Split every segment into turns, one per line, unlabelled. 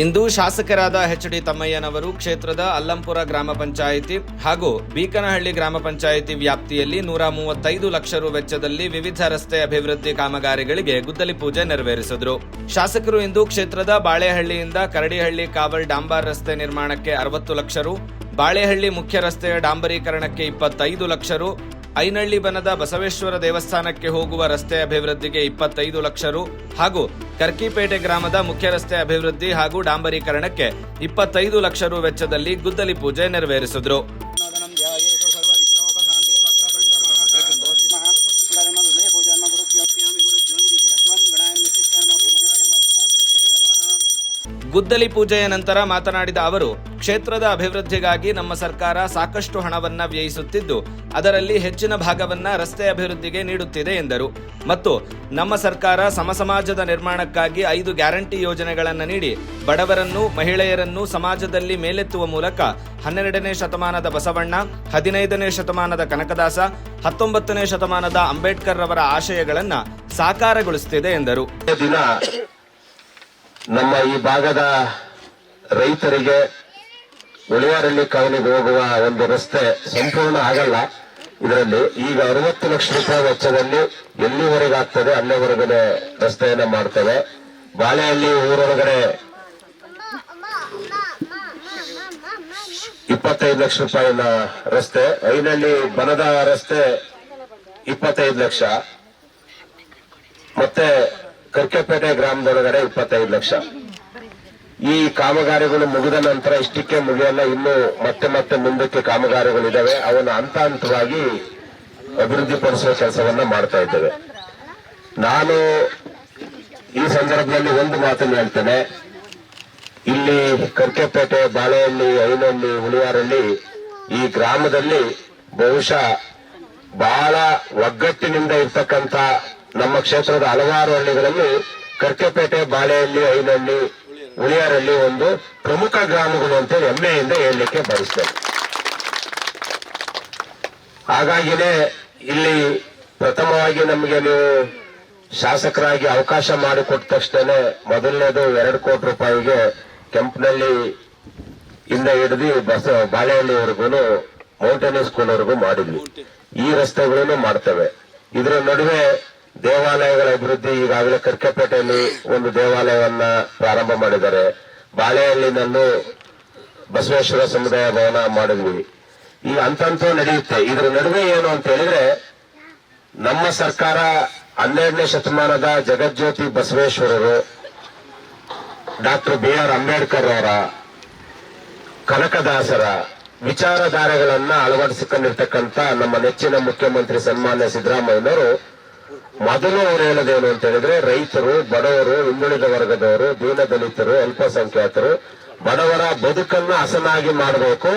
ಇಂದು ಶಾಸಕರಾದ H D ತಮ್ಮಯ್ಯನವರು ಕ್ಷೇತ್ರದ ಅಲ್ಲಂಪುರ ಗ್ರಾಮ ಪಂಚಾಯಿತಿ ಹಾಗೂ ಬೀಕನಹಳ್ಳಿ ಗ್ರಾಮ ಪಂಚಾಯಿತಿ ವ್ಯಾಪ್ತಿಯಲ್ಲಿ ನೂರ ಮೂವತ್ತೈದು ಲಕ್ಷ ರು ವೆಚ್ಚದಲ್ಲಿ ವಿವಿಧ ರಸ್ತೆ ಅಭಿವೃದ್ಧಿ ಕಾಮಗಾರಿಗಳಿಗೆ ಗುದ್ದಲಿ ಪೂಜೆ ನೆರವೇರಿಸಿದರು. ಶಾಸಕರು ಇಂದು ಕ್ಷೇತ್ರದ ಬಾಳೆಹಳ್ಳಿಯಿಂದ ಕರಡಿಹಳ್ಳಿ ಕಾವಲ್ ಡಾಂಬಾರ್ ರಸ್ತೆ ನಿರ್ಮಾಣಕ್ಕೆ ಅರವತ್ತು ಲಕ್ಷ ರು, ಬಾಳೆಹಳ್ಳಿ ಮುಖ್ಯ ರಸ್ತೆಯ ಡಾಂಬರೀಕರಣಕ್ಕೆ ಇಪ್ಪತ್ತೈದು ಲಕ್ಷ ರು ಐನಳ್ಳಿ ಬನದ ಬಸವೇಶ್ವರ ದೇವಸ್ಥಾನಕ್ಕೆ ಹೋಗುವ ರಸ್ತೆ ಅಭಿವೃದ್ಧಿಗೆ ಇಪ್ಪತ್ತೈದು ಲಕ್ಷ ರು. ಹಾಗೂ ಕರ್ಕಿಪೇಟೆ ಗ್ರಾಮದ ಮುಖ್ಯ ರಸ್ತೆ ಅಭಿವೃದ್ಧಿ ಹಾಗೂ ಡಾಂಬರೀಕರಣಕ್ಕೆ ಇಪ್ಪತ್ತೈದು ಲಕ್ಷ ರು ವೆಚ್ಚದಲ್ಲಿ ಗುದ್ದಲಿ ಪೂಜೆ ನೆರವೇರಿಸಿದ್ರು. ಗುದ್ದಲಿ ಪೂಜೆಯ ನಂತರ ಮಾತನಾಡಿದ ಅವರು, ಕ್ಷೇತ್ರದ ಅಭಿವೃದ್ಧಿಗಾಗಿ ನಮ್ಮ ಸರ್ಕಾರ ಸಾಕಷ್ಟು ಹಣವನ್ನ ವ್ಯಯಿಸುತ್ತಿದ್ದು ಅದರಲ್ಲಿ ಹೆಚ್ಚಿನ ಭಾಗವನ್ನ ರಸ್ತೆ ಅಭಿವೃದ್ಧಿಗೆ ನೀಡುತ್ತಿದೆ ಎಂದರು. ಮತ್ತು ನಮ್ಮ ಸರ್ಕಾರ ಸಮಸಮಾಜದ ನಿರ್ಮಾಣಕ್ಕಾಗಿ ಐದು ಗ್ಯಾರಂಟಿ ಯೋಜನೆಗಳನ್ನು ನೀಡಿ ಬಡವರನ್ನು, ಮಹಿಳೆಯರನ್ನು ಸಮಾಜದಲ್ಲಿ ಮೇಲೆತ್ತುವ ಮೂಲಕ ಹನ್ನೆರಡನೇ ಶತಮಾನದ ಬಸವಣ್ಣ, ಹದಿನೈದನೇ ಶತಮಾನದ ಕನಕದಾಸ, ಹತ್ತೊಂಬತ್ತನೇ ಶತಮಾನದ ಅಂಬೇಡ್ಕರ್ ರವರ ಆಶಯಗಳನ್ನು ಸಾಕಾರಗೊಳಿಸುತ್ತಿದೆ ಎಂದರು.
ದಿನ ನಮ್ಮ ಈ ಭಾಗದ ರೈತರಿಗೆ ಉಳಿಯಾರಳ್ಳಿ ಕಾವಲಿಗೆ ಹೋಗುವ ಒಂದು ರಸ್ತೆ ಸಂಪೂರ್ಣ ಆಗಲ್ಲ. ಇದರಲ್ಲಿ ಈಗ ಅರವತ್ತು ಲಕ್ಷ ರೂಪಾಯಿ ವೆಚ್ಚದಲ್ಲಿ ಎಲ್ಲಿವರೆಗೆ ಆಗ್ತದೆ ಅಲ್ಲಿವರೆಗೆ ರಸ್ತೆಯನ್ನ ಮಾಡ್ತೇವೆ. ಬಾಳೆಹಳ್ಳಿ ಊರೊಳಗಡೆ ಇಪ್ಪತ್ತೈದು ಲಕ್ಷ ರೂಪಾಯಿನ ರಸ್ತೆ ಐನಲ್ಲಿ ಬನದ ರಸ್ತೆ ಇಪ್ಪತ್ತೈದು ಲಕ್ಷ. ಮತ್ತೆ ಕರ್ಕೆಪೇಟೆ ಗ್ರಾಮದೊಳಗಡೆ ಇಪ್ಪತ್ತೈದು ಲಕ್ಷ. ಈ ಕಾಮಗಾರಿಗಳು ಮುಗಿದ ನಂತರ ಇಷ್ಟಕ್ಕೆ ಮುಗಿಯಲ್ಲ. ಇನ್ನು ಮತ್ತೆ ಮತ್ತೆ ಮುಂದಕ್ಕೆ ಕಾಮಗಾರಿಗಳಿದ್ದಾವೆ ಅವನ್ನ ಹಂತ ಹಂತವಾಗಿ ಅಭಿವೃದ್ಧಿ ಪಡಿಸುವ ಕೆಲಸವನ್ನ ಮಾಡ್ತಾ ಇದ್ದೇವೆ. ನಾನು ಈ ಸಂದರ್ಭದಲ್ಲಿ ಒಂದು ಮಾತನ್ನು ಹೇಳ್ತೇನೆ. ಇಲ್ಲಿ ಕರ್ಕೆಪೇಟೆ, ಬಾಳೆಹಳ್ಳಿ, ಐನಹಳ್ಳಿ, ಹುಳಿಯಾರಲ್ಲಿ ಈ ಗ್ರಾಮದಲ್ಲಿ ಬಹುಶಃ ಬಹಳ ಒಗ್ಗಟ್ಟಿನಿಂದ ಇರ್ತಕ್ಕಂಥ ನಮ್ಮ ಕ್ಷೇತ್ರದ ಹಲವಾರು ಹಳ್ಳಿಗಳಲ್ಲಿ ಕರ್ಕೆಪೇಟೆ, ಬಾಳೆಹಳ್ಳಿ, ಐನಹಳ್ಳಿ ಉಳಿಯಾರಳ್ಳಿ ಒಂದು ಪ್ರಮುಖ ಗ್ರಾಮಗಳು ಅಂತ ಹೆಮ್ಮೆಯಿಂದ ಹೇಳಲಿಕ್ಕೆ ಬಯಸ್ತೇನೆ. ಹಾಗಾಗಿನೇ ಇಲ್ಲಿ ಪ್ರಥಮವಾಗಿ ನಮಗೆ ನೀವು ಶಾಸಕರಾಗಿ ಅವಕಾಶ ಮಾಡಿಕೊಟ್ಟ ತಕ್ಷಣ ಮೊದಲನೇದು ಎರಡು ಕೋಟಿ ರೂಪಾಯಿಗೆ ಕೆಂಪನಲ್ಲಿ ಇಂದ ಹಿಡಿದು ಬಸ ಬಾಳೆಹಳ್ಳಿವರೆಗೂ ಮೌಂಟೇನ್ ಸ್ಕೂಲ್ವರೆಗೂ ಮಾಡಿದ್ವಿ. ಈ ರಸ್ತೆಗಳನ್ನು ಮಾಡ್ತೇವೆ. ಇದರ ನಡುವೆ ದೇವಾಲಯಗಳ ಅಭಿವೃದ್ಧಿ ಈಗಾಗಲೇ ಕರ್ಕೆಪೇಟೆಯಲ್ಲಿ ಒಂದು ದೇವಾಲಯವನ್ನ ಪ್ರಾರಂಭ ಮಾಡಿದ್ದಾರೆ. ಬಾಳೆಹಳ್ಳಿನಲ್ಲೂ ಬಸವೇಶ್ವರ ಸಮುದಾಯ ಭವನ ಮಾಡಿದ್ವಿ. ಈ ಅಂತಂತೂ ನಡೆಯುತ್ತೆ. ಇದರ ನಡುವೆ ಏನು ಅಂತ ಹೇಳಿದ್ರೆ, ನಮ್ಮ ಸರ್ಕಾರ ಹನ್ನೆರಡನೇ ಶತಮಾನದ ಜಗಜ್ಯೋತಿ ಬಸವೇಶ್ವರರು, ಡಾಕ್ಟರ್ ಬಿ ಆರ್ ಅಂಬೇಡ್ಕರ್ ಅವರ, ಕನಕದಾಸರ ವಿಚಾರಧಾರೆಗಳನ್ನ ಅಳವಡಿಸಿಕೊಂಡಿರ್ತಕ್ಕಂಥ ನಮ್ಮ ನೆಚ್ಚಿನ ಮುಖ್ಯಮಂತ್ರಿ ಸನ್ಮಾನ್ಯ ಸಿದ್ದರಾಮಯ್ಯನವರು ಮೊದಲು ಅವ್ರು ಹೇಳೋದೇನು ಅಂತ ಹೇಳಿದ್ರೆ, ರೈತರು, ಬಡವರು, ಹಿಂದುಳಿದ ವರ್ಗದವರು ದೀನದಲಿತರು ಅಲ್ಪಸಂಖ್ಯಾತರು, ಬಡವರ ಬದುಕನ್ನ ಹಸನಾಗಿ ಮಾಡಬೇಕು.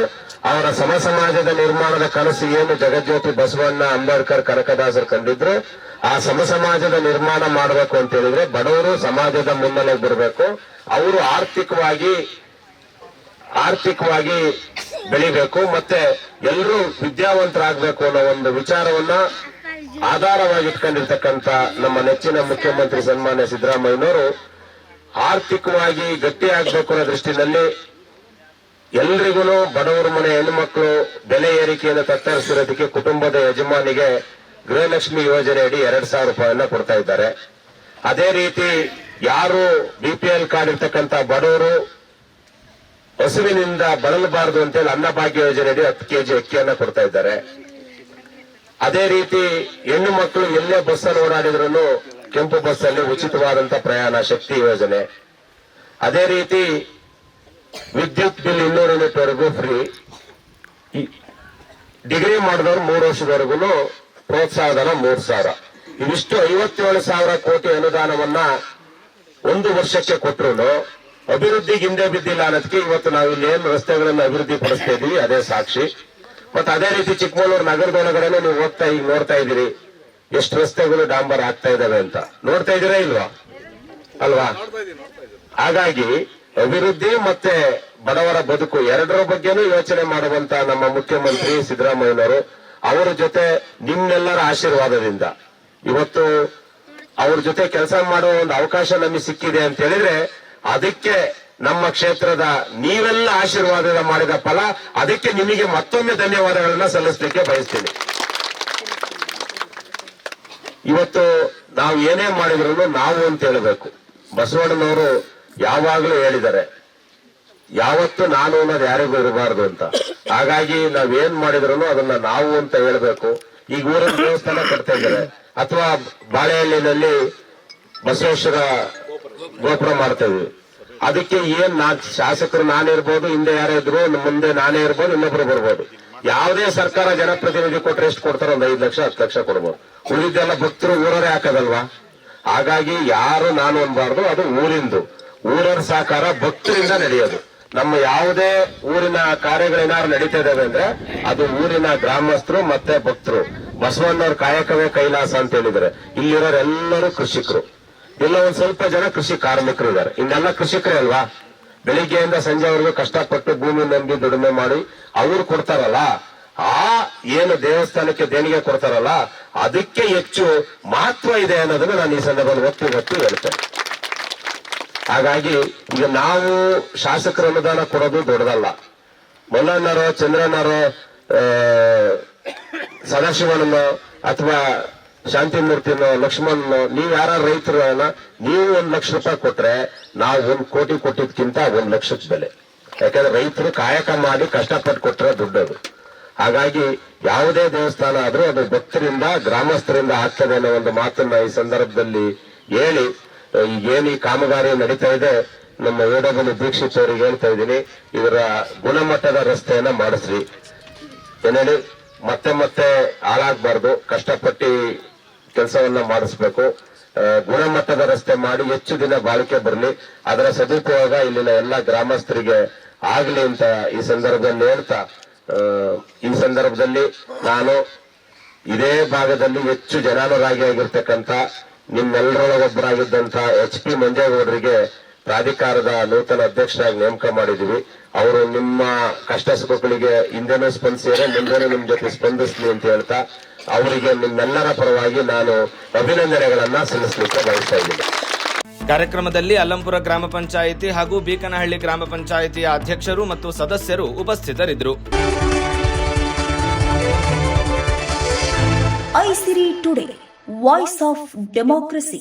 ಅವರ ಸಮ ಸಮಾಜದ ನಿರ್ಮಾಣದ ಕನಸು ಏನು? ಜಗಜ್ಯೋತಿ ಬಸವಣ್ಣ ಅಂಬೇಡ್ಕರ್, ಕನಕದಾಸರು ಕಂಡಿದ್ರು. ಆ ಸಮ ಸಮಾಜದ ನಿರ್ಮಾಣ ಮಾಡಬೇಕು ಅಂತ ಹೇಳಿದ್ರೆ, ಬಡವರು ಸಮಾಜದ ಮುನ್ನೆಲೆ ಬರಬೇಕು ಅವರು ಆರ್ಥಿಕವಾಗಿ ಆರ್ಥಿಕವಾಗಿ ಬೆಳಿಬೇಕು. ಮತ್ತೆ ಎಲ್ಲರೂ ವಿದ್ಯಾವಂತರಾಗಬೇಕು ಅನ್ನೋ ಒಂದು ವಿಚಾರವನ್ನ ಆಧಾರವಾಗಿ ಇಟ್ಕೊಂಡಿರ್ತಕ್ಕಂಥ ನಮ್ಮ ನೆಚ್ಚಿನ ಮುಖ್ಯಮಂತ್ರಿ ಸನ್ಮಾನ್ಯ ಸಿದ್ದರಾಮಯ್ಯನವರು ಆರ್ಥಿಕವಾಗಿ ಗಟ್ಟಿಯಾಗಬೇಕು ಅನ್ನೋ ದೃಷ್ಟಿನಲ್ಲಿ ಎಲ್ರಿಗೂ ಬಡವರ ಮನೆ ಹೆಣ್ಮಕ್ಳು ಬೆಲೆ ಏರಿಕೆಯನ್ನು ತತ್ತರಿಸಿರೋದಕ್ಕೆ ಕುಟುಂಬದ ಯಜಮಾನಿಗೆ ಗೃಹಲಕ್ಷ್ಮಿ ಯೋಜನೆ ಅಡಿ ಎರಡ್ ಸಾವಿರ ರೂಪಾಯಿಯನ್ನ ಕೊಡ್ತಾ ಇದ್ದಾರೆ. ಅದೇ ರೀತಿ ಯಾರು ಬಿಪಿಎಲ್ ಕಾರ್ಡ್ ಇರ್ತಕ್ಕಂಥ ಬಡವರು ಹಸುವಿನಿಂದ ಬಳಲಬಾರದು ಅಂತೇಳಿ ಅನ್ನಭಾಗ್ಯ ಯೋಜನೆಯಡಿ ಹತ್ತು ಕೆಜಿ ಅಕ್ಕಿಯನ್ನ ಕೊಡ್ತಾ ಇದ್ದಾರೆ. ಅದೇ ರೀತಿ ಹೆಣ್ಣು ಮಕ್ಕಳು ಎಲ್ಲೇ ಬಸ್ ಅಲ್ಲಿ ಓಡಾಡಿದ್ರು ಕೆಂಪು ಬಸ್ ಅಲ್ಲಿ ಉಚಿತವಾದಂತ ಪ್ರಯಾಣ ಶಕ್ತಿ ಯೋಜನೆ. ಅದೇ ರೀತಿ ವಿದ್ಯುತ್ ಬಿಲ್ ಇನ್ನೂರು ಯೂನಿಟ್ ವರೆಗೂ ಫ್ರೀ ಡಿಗ್ರಿ ಮಾಡಿದವರು ಮೂರು ವರ್ಷದವರೆಗೂ ಪ್ರೋತ್ಸಾಹಧನ ಮೂರು ಸಾವಿರ. ಇವಿಷ್ಟು ಐವತ್ತೇಳು ಸಾವಿರ ಕೋಟಿ ಅನುದಾನವನ್ನ ಒಂದು ವರ್ಷಕ್ಕೆ ಕೊಟ್ಟರು ಅಭಿವೃದ್ಧಿಗೆ ಹಿಂದೆ ಬಿದ್ದಿಲ್ಲ ಅನ್ನೋದಕ್ಕೆ ಇವತ್ತು ನಾವು ಇಲ್ಲಿ ಏನು ರಸ್ತೆಗಳನ್ನು ಅಭಿವೃದ್ಧಿ ಪಡಿಸ್ತಾ ಇದೀವಿ, ಅದೇ ಸಾಕ್ಷಿ. ಮತ್ತೆ ಅದೇ ರೀತಿ ಚಿಕ್ಕಮಗಳೂರು ನಗರದೊಳಗಡೆ ನೀವು ಹೋಗ್ತಾ ಈಗ ನೋಡ್ತಾ ಇದ್ದೀರಿ. ಎಷ್ಟು ರಸ್ತೆಗಳು ಡಾಂಬರ್ ಆಗ್ತಾ ಇದಾವೆ ಅಂತ. ನೋಡ್ತಾ ಇದ್ದೀರಾ ಇಲ್ವಾ? ಅಲ್ವಾ? ಹಾಗಾಗಿ ಅಭಿವೃದ್ಧಿ ಮತ್ತೆ ಬಡವರ ಬದುಕು ಎರಡರ ಬಗ್ಗೆನೂ ಯೋಚನೆ ಮಾಡುವಂತ ನಮ್ಮ ಮುಖ್ಯಮಂತ್ರಿ ಸಿದ್ದರಾಮಯ್ಯನವರು ಅವರ ಜೊತೆ ನಿಮ್ಮೆಲ್ಲರ ಆಶೀರ್ವಾದದಿಂದ. ಇವತ್ತು ಅವ್ರ ಜೊತೆ ಕೆಲಸ ಮಾಡುವ ಒಂದು ಅವಕಾಶ ನಮಗೆ ಸಿಕ್ಕಿದೆ ಅಂತ ಹೇಳಿದ್ರೆ ಅದಕ್ಕೆ ನಮ್ಮ ಕ್ಷೇತ್ರದ ನೀವೆಲ್ಲ ಆಶೀರ್ವಾದ ಮಾಡಿದ ಫಲ ಅದಕ್ಕೆ ನಿಮಗೆ ಮತ್ತೊಮ್ಮೆ ಧನ್ಯವಾದಗಳನ್ನ ಸಲ್ಲಿಸಲಿಕ್ಕೆ ಬಯಸ್ತೀನಿ. ಇವತ್ತು ನಾವು ಏನೇ ಮಾಡಿದ್ರು ನಾವು ಅಂತ ಹೇಳಬೇಕು. ಬಸವಣ್ಣನವರು ಯಾವಾಗಲೂ ಹೇಳಿದ್ದಾರೆ ಯಾವತ್ತು ನಾನು ಅನ್ನೋದು ಯಾರಿಗೂ ಇರಬಾರ್ದು ಅಂತ. ಹಾಗಾಗಿ ನಾವೇನ್ ಏನ್ ಮಾಡಿದ್ರು ಅದನ್ನ ನಾವು ಅಂತ ಹೇಳ್ಬೇಕು. ಈಗ ಊರಿನ ದೇವಸ್ಥಾನ ಕಟ್ತಾ ಇದ್ದಾರೆ. ಅಥವಾ ಬಾಳೆಹಳ್ಳಿನಲ್ಲಿ ಬಸವೇಶ್ವರ ಗೋಪುರ ಮಾಡ್ತಾ ಇದ್ವಿ. ಅದಕ್ಕೆ ಏನ್ ನಾ ಶಾಸಕರು ನಾನಿರ್ಬೋದು ಹಿಂದೆ ಯಾರೇ ಇದ್ರು ಮುಂದೆ ನಾನೇ ಇರ್ಬೋದು, ಇನ್ನೊಬ್ರು ಬರ್ಬೋದು. ಯಾವುದೇ ಸರ್ಕಾರ ಜನಪ್ರತಿನಿಧಿ ಕೊಟ್ರೆ ಎಷ್ಟು ಕೊಡ್ತಾರೆ ಒಂದ್ ಐದು ಲಕ್ಷ, ಹತ್ತು ಲಕ್ಷ ಕೊಡ್ಬೋದು. ಉಳಿದೆಲ್ಲ ಭಕ್ತರು ಊರವರೇ ಹಾಕದಲ್ವಾ? ಹಾಗಾಗಿ ಯಾರು ನಾನು ಅನ್ಬಾರ್ದು, ಅದು ಊರಿಂದು. ಊರರ ಸಹಕಾರ ಭಕ್ತರಿಂದ ನಡೆಯೋದು. ನಮ್ಮ ಯಾವುದೇ ಊರಿನ ಕಾರ್ಯಗಳೇನಾರು ನಡೀತಾ ಇದಾವೆ ಅಂದ್ರೆ ಅದು ಊರಿನ ಗ್ರಾಮಸ್ಥರು ಮತ್ತೆ ಭಕ್ತರು. ಬಸವಣ್ಣವ್ರ ಕಾಯಕವೇ ಕೈಲಾಸ ಅಂತ ಹೇಳಿದ್ರೆ ಇಲ್ಲಿರೋರೆಲ್ಲರೂ ಕೃಷಿಕರು. ಇಲ್ಲ ಒಂದ್ ಸ್ವಲ್ಪ ಜನ ಕೃಷಿ ಕಾರ್ಮಿಕರು ಇದ್ದಾರೆ ಇನ್ನೆಲ್ಲ ಕೃಷಿಕರೇ ಅಲ್ವಾ? ಬೆಳಿಗ್ಗೆಯಿಂದ ಸಂಜೆವರೆಗೂ ಕಷ್ಟಪಟ್ಟು ಭೂಮಿ ನಂಬಿ ದುಡಿಮೆ ಮಾಡಿ ಅವ್ರು ಕೊಡ್ತಾರಲ್ಲ ಆ ಏನು ದೇವಸ್ಥಾನಕ್ಕೆ ದೇಣಿಗೆ ಕೊಡ್ತಾರಲ್ಲ ಅದಕ್ಕೆ ಹೆಚ್ಚು ಮಹತ್ವ ಇದೆ ಅನ್ನೋದನ್ನ ನಾನು ಈ ಸಂದರ್ಭದಲ್ಲಿ ಒತ್ತಿ ಒತ್ತಿ ಹೇಳ್ತೇನೆ. ಹಾಗಾಗಿ ಈಗ ನಾವು ಶಾಸಕರ ಅನುದಾನ ಕೊಡೋದು ದೊಡ್ಡದಲ್ಲ. ಮಲ್ಲಣ್ಣರೋ ಚಂದ್ರಣ್ಣರೋ ಆ, ಸದಾಶಿವನನ್ನೋ ಅಥವಾ ಶಾಂತಿಮೂರ್ತಿನೋ ಲಕ್ಷ್ಮಣ್, ನೀವು ಯಾರ ರೈತರು ನೀವು ಒಂದ್ ಲಕ್ಷ ರೂಪಾಯಿ ಕೊಟ್ರೆ ನಾವು ಒಂದ್ ಕೋಟಿ ಕೊಟ್ಟಿದ್ಕಿಂತ ಒಂದ್ ಲಕ್ಷದ ಬೆಲೆ. ಯಾಕಂದ್ರೆ ರೈತರು ಕಾಯಕ ಮಾಡಿ ಕಷ್ಟಪಟ್ಟು ಕೊಟ್ರೆ ದುಡ್ಡದು. ಹಾಗಾಗಿ ಯಾವುದೇ ದೇವಸ್ಥಾನ ಆದ್ರೂ ಅದು ಭಕ್ತರಿಂದ, ಗ್ರಾಮಸ್ಥರಿಂದ ಆಗ್ತದೆ ಅನ್ನೋ ಒಂದು ಮಾತನ್ನ ಈ ಸಂದರ್ಭದಲ್ಲಿ ಹೇಳಿ ಏನು ಈ ಕಾಮಗಾರಿ ನಡೀತಾ ಇದೆ, ನಮ್ಮ ವೇದಬಲಿ ದೀಕ್ಷಿತ್ ಅವರಿಗೆ ಹೇಳ್ತಾ ಇದ್ದೀನಿ, ಇದರ ಗುಣಮಟ್ಟದ ರಸ್ತೆಯನ್ನ ಮಾಡಿಸ್ರಿ. ಏನೇಳಿ ಮತ್ತೆ ಮತ್ತೆ ಹಾಳಾಗಬಾರ್ದು, ಕಷ್ಟಪಟ್ಟು ಕೆಲಸವನ್ನ ಮಾಡಿಸ್ಬೇಕು. ಗುಣಮಟ್ಟದ ರಸ್ತೆ ಮಾಡಿ ಹೆಚ್ಚು ದಿನ ಬಾಳಿಕೆ ಬರಲಿ. ಅದರ ಸದುಪಯೋಗ ಇಲ್ಲಿನ ಎಲ್ಲ ಗ್ರಾಮಸ್ಥರಿಗೆ ಆಗ್ಲಿ ಅಂತ ಈ ಸಂದರ್ಭದಲ್ಲಿ ಹೇಳ್ತಾ ಈ ಸಂದರ್ಭದಲ್ಲಿ ನಾನು ಇದೇ ಭಾಗದಲ್ಲಿ ಹೆಚ್ಚು ಜನಾನುರಾಗಿ ಆಗಿರ್ತಕ್ಕಂಥ ನಿಮ್ಮೆಲ್ಲರೊಳಗೊಬ್ಬರಾಗಿದ್ದಂಥ ಎಚ್ ಪಿ ಮಂಜೇಗೌಡರಿಗೆ ಪ್ರಾಧಿಕಾರದ ನೂತನ ಅಧ್ಯಕ್ಷರಾಗಿ ನೇಮಕ ಮಾಡಿದೀವಿ ಅವರು ನಿಮ್ಮ ಕಷ್ಟ ಸುಖಗಳಿಗೆ ಹಿಂದೆನೂ ಸ್ಪಂದಿಸಿದರೆ ಮುಂದೆನೂ ನಿಮ್ಮ ಜೊತೆ ಸ್ಪಂದಿಸಲಿ ಅಂತ ಹೇಳ್ತಾ ಅವರಿಗೆ ನಿಮ್ಮೆಲ್ಲರ ಪರವಾಗಿ ನಾನು ಅಭಿನಂದನೆಗಳನ್ನ ಸಲ್ಲಿಸಲಿಕ್ಕೆ ಬಯಸ್ತಾ ಇದ್ದೀನಿ.
ಕಾರ್ಯಕ್ರಮದಲ್ಲಿ ಅಲ್ಲಂಪುರ ಗ್ರಾಮ ಪಂಚಾಯಿತಿ ಹಾಗೂ ಬೀಕನಹಳ್ಳಿ ಗ್ರಾಮ ಪಂಚಾಯಿತಿಯ ಅಧ್ಯಕ್ಷರು ಮತ್ತು ಸದಸ್ಯರು ಉಪಸ್ಥಿತರಿದ್ದರು.
Isiri today voice of democracy